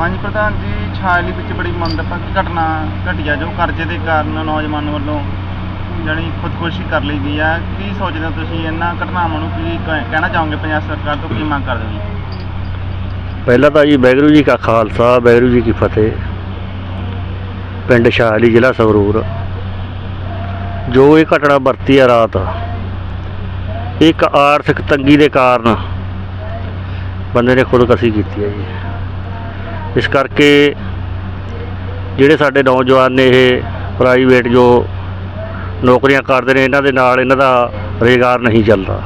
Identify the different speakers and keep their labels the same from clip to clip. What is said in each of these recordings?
Speaker 1: ਹਾਂਜੀ ਪ੍ਰਧਾਨ ਜੀ ਛਾਜਲੀ ਵਿੱਚ ਬੜੀ ਮੰਦਭਾਗੀ ਘਟਨਾ ਘਟੀ ਆ, ਜੋ ਕਰਜ਼ੇ ਦੇ ਕਾਰਨ ਨੌਜਵਾਨ ਵੱਲੋਂ ਜਾਣੀ ਖੁਦਕੁਸ਼ੀ ਕਰ ਲਈ ਗਈ ਆ। ਕੀ ਸੋਚਦੇ ਹੋ ਤੁਸੀਂ ਇਹਨਾਂ ਘਟਨਾਵਾਂ ਨੂੰ? ਕੀ ਕਹਿ- ਕਹਿਣਾ ਚਾਹੋਗੇ ਪੰਜਾਬ ਸਰਕਾਰ ਤੋਂ? ਕੀ ਮੰਗ ਕਰਦੇ ਹੋ ਜੀ?
Speaker 2: ਪਹਿਲਾਂ ਤਾਂ ਜੀ ਵਾਹਿਗੁਰੂ ਜੀ ਕਾ ਖਾਲਸਾ, ਵਾਹਿਗੁਰੂ ਜੀ ਕੀ ਫਤਿਹ। ਪਿੰਡ ਸ਼ਾਹਲੀ ਜ਼ਿਲ੍ਹਾ ਸੰਗਰੂਰ। ਜੋ ਇਹ ਘਟਨਾ ਵਰਤੀ ਆ ਰਾਤ, ਇੱਕ ਆਰਥਿਕ ਤੰਗੀ ਦੇ ਕਾਰਨ ਬੰਦੇ ਨੇ ਖੁਦਕੁਸ਼ੀ ਕੀਤੀ ਹੈ ਜੀ। ਇਸ ਕਰਕੇ ਜਿਹੜੇ ਸਾਡੇ ਨੌਜਵਾਨ ਨੇ ਇਹ ਪ੍ਰਾਈਵੇਟ ਜੋ ਨੌਕਰੀਆਂ ਕਰਦੇ ਨੇ, ਇਹਨਾਂ ਦੇ ਨਾਲ ਇਹਨਾਂ ਦਾ ਰੁਜ਼ਗਾਰ ਨਹੀਂ ਚੱਲਦਾ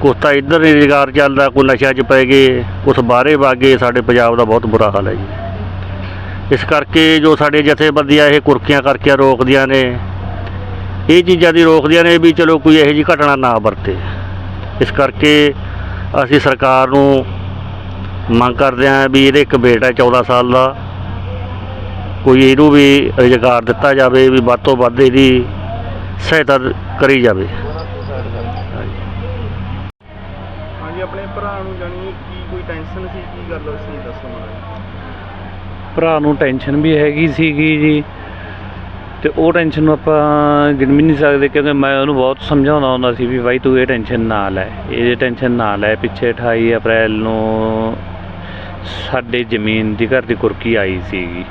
Speaker 2: ਕੁਛ ਤਾਂ ਇੱਧਰ ਨਹੀਂ ਰੁਜ਼ਗਾਰ ਚੱਲਦਾ ਕੋਈ ਨਸ਼ਿਆਂ 'ਚ ਪੈ ਗਏ, ਕੁਛ ਬਾਹਰੇ ਵਾਗੇ ਸਾਡੇ ਪੰਜਾਬ ਦਾ ਬਹੁਤ ਬੁਰਾ ਹਾਲ ਹੈ ਜੀ। ਇਸ ਕਰਕੇ ਜੋ ਸਾਡੇ ਜਥੇਬੰਦੀਆਂ ਇਹ ਕੁਰਕੀਆਂ ਕਰਕੇ ਰੋਕਦੀਆਂ ਨੇ, ਇਹ ਚੀਜ਼ਾਂ ਦੀ ਰੋਕਦੀਆਂ ਨੇ ਵੀ ਚਲੋ ਕੋਈ ਇਹੋ ਜਿਹੀ ਘਟਨਾ ਨਾ ਵਰਤੇ। ਇਸ ਕਰਕੇ ਅਸੀਂ ਸਰਕਾਰ ਨੂੰ ਮੰਗ ਕਰਦੇ ਹਾਂ ਵੀ ਇਹਦੇ ਇੱਕ ਬੇਟਾ ਹੈ 14 ਸਾਲ ਦਾ ਕੋਈ ਇਹਨੂੰ ਵੀ ਰੁਜ਼ਗਾਰ ਦਿੱਤਾ ਜਾਵੇ ਵੀ ਵੱਧ ਤੋਂ ਵੱਧ ਇਹਦੀ ਸਹਾਇਤਾ ਕਰੀ ਜਾਵੇ।
Speaker 1: ਹਾਂਜੀ ਆਪਣੇ ਭਰਾ ਨੂੰ ਜਾਣੀ ਕੀ ਕੋਈ ਟੈਨਸ਼ਨ ਸੀ ਕੀ ਗੱਲ ਸੀ ਦੱਸੋ ਮੈਨੂੰ
Speaker 3: ਭਰਾ ਨੂੰ ਟੈਨਸ਼ਨ ਵੀ ਹੈਗੀ ਸੀਗੀ ਜੀ ਤੇ ਉਹ ਟੈਨਸ਼ਨ ਨੂੰ ਆਪਾਂ ਗਿਣ ਵੀ ਨਹੀਂ ਸਕਦੇ ਕਿਉਂਕਿ ਮੈਂ ਉਹਨੂੰ ਬਹੁਤ ਸਮਝਾਉਂਦਾ ਹੁੰਦਾ ਸੀ ਵੀ ਬਾਈ ਤੂੰ ਇਹ ਟੈਨਸ਼ਨ ਨਾ ਲੈ ਇਹ ਟੈਨਸ਼ਨ ਨਾ ਲੈ ਪਿੱਛੇ 28 ਅਪ੍ਰੈਲ ਨੂੰ ਸਾਡੇ ਜ਼ਮੀਨ ਦੀ ਘਰ ਦੀ ਕੁਰਕੀ ਆਈ ਸੀਗੀ।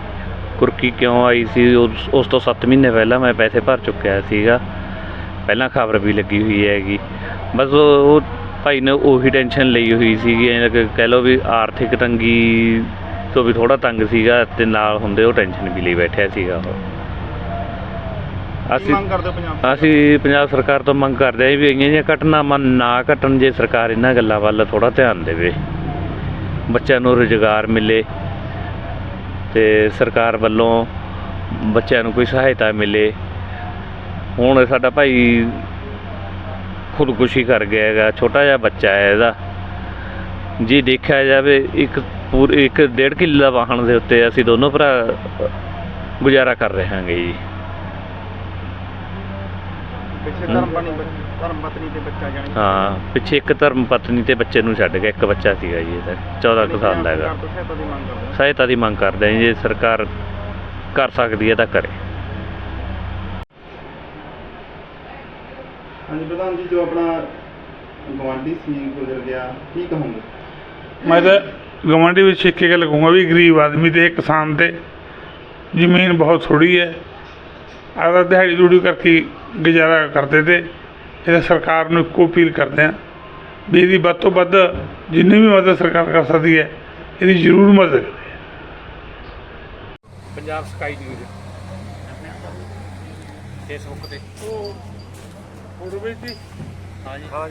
Speaker 3: ਕੁਰਕੀ ਕਿਉਂ ਆਈ ਸੀ? ਉਸ ਉਸ ਤੋਂ 7 ਮਹੀਨੇ ਪਹਿਲਾਂ ਮੈਂ ਪੈਸੇ ਭਰ ਚੁੱਕਿਆ ਸੀਗਾ। ਪਹਿਲਾਂ ਖਬਰ ਵੀ ਲੱਗੀ ਹੋਈ ਹੈਗੀ। ਬਸ ਉਹ ਭਾਈ ਨੇ ਉਹੀ ਟੈਨਸ਼ਨ ਲਈ ਹੋਈ ਸੀਗੀ। ਕਹਿ ਲਓ ਵੀ ਆਰਥਿਕ ਤੰਗੀ ਤੋਂ ਵੀ ਥੋੜਾ ਤੰਗ ਸੀਗਾ ਤੇ ਨਾਲ ਹੁੰਦੇ ਉਹ ਟੈਨਸ਼ਨ ਵੀ ਲਈ ਬੈਠਿਆ ਸੀਗਾ ਉਹ। ਅਸੀਂ
Speaker 1: ਮੰਗ ਕਰਦੇ ਪੰਜਾਬ?
Speaker 3: ਅਸੀਂ ਪੰਜਾਬ ਸਰਕਾਰ ਤੋਂ ਮੰਗ ਕਰਦੇ ਹਾਂ ਵੀ ਇਹੀਆਂ ਜਿਹੀਆਂ ਘਟਨਾਵਾਂ ਨਾ ਘਟਣ ਜੇ ਸਰਕਾਰ ਇਹਨਾਂ ਗੱਲਾਂ ਵੱਲ ਥੋੜਾ ਧਿਆਨ ਦੇਵੇ। ਬੱਚਿਆਂ ਨੂੰ ਰੁਜ਼ਗਾਰ ਮਿਲੇ ਤੇ ਸਰਕਾਰ ਵੱਲੋਂ ਬੱਚਿਆਂ ਨੂੰ ਕੋਈ ਸਹਾਇਤਾ ਮਿਲੇ। ਹੁਣ ਸਾਡਾ ਭਾਈ ਖੁਦਕੁਸ਼ੀ ਕਰ ਗਿਆ ਹੈਗਾ, ਛੋਟਾ ਜਿਹਾ ਬੱਚਾ ਹੈ ਇਹਦਾ। ਜੀ ਦੇਖਿਆ ਜਾਵੇ, ਇੱਕ ਪੂਰੇ, ਇੱਕ ਡੇਢ ਕਿੱਲੇ ਦਾ ਵਾਹਣ ਦੇ ਉੱਤੇ ਅਸੀਂ ਦੋਨੋਂ ਭਰਾ ਗੁਜ਼ਾਰਾ ਕਰ ਰਹੇ ਹਾਂਗੇ ਜੀ।
Speaker 1: ਪਿੱਛੇ ਧਰਮ ਪਤਨੀ ਧਰਮ ਪਤਨੀ ਤੇ ਬੱਚਾ ਜਾਣੀ
Speaker 3: ਹਾਂ ਪਿੱਛੇ ਇੱਕ ਧਰਮ ਪਤਨੀ ਤੇ ਬੱਚੇ ਨੂੰ ਛੱਡ ਗਿਆ ਇੱਕ ਬੱਚਾ ਸੀਗਾ ਜੀ ਇਹਦਾ 14 ਕੁ ਸਾਲ ਦਾ ਹੈਗਾ।
Speaker 1: ਸਹਾਇਤਾ ਦੀ ਮੰਗ ਕਰਦੇ ਹੋ?
Speaker 3: ਸਹਾਇਤਾ ਦੀ ਮੰਗ ਕਰਦੇ ਹਾਂ ਜੇ ਸਰਕਾਰ ਕਰ ਸਕਦੀ ਹੈ ਤਾਂ ਕਰੇ।
Speaker 1: ਹਾਂਜੀ ਪ੍ਰਧਾਨ ਜੀ ਜੋ ਆਪਣਾ ਗਵਾਂਢੀ ਸੀ ਗੁਜ਼ਰ ਗਿਆ ਕੀ ਕਹੋਗੇ?
Speaker 4: ਮੈਂ ਤਾਂ ਗਵਾਂਢੀ ਵਿੱਚ ਇੱਕ ਗੱਲ ਕਹੂੰਗਾ ਵੀ ਗਰੀਬ ਆਦਮੀ ਤੇ ਕਿਸਾਨ ਤੇ ਜ਼ਮੀਨ ਬਹੁਤ ਥੋੜੀ ਹੈ। ਆਪਦਾ ਦਿਹਾੜੀ ਦੂੜੀ ਕਰਕੇ ਗੁਜ਼ਾਰਾ ਕਰਦੇ ਤੇ ਇਹ ਸਰਕਾਰ ਨੂੰ ਇੱਕੋ ਅਪੀਲ ਕਰਦੇ ਆ ਵੀ ਇਹਦੀ ਵੱਧ ਤੋਂ ਵੱਧ ਜਿੰਨੀ ਵੀ ਮਦਦ ਸਰਕਾਰ ਕਰ ਸਕਦੀ ਹੈ, ਇਹਦੀ ਜ਼ਰੂਰ ਮਦਦ ਕਰੇ।
Speaker 3: Punjab Sky News. ਫੇਸਬੁੱਕ ਤੇ।
Speaker 4: ਫੋਟੋ ਵਿੱਚ
Speaker 3: ਹਾਂਜੀ।
Speaker 4: ਹਾਂ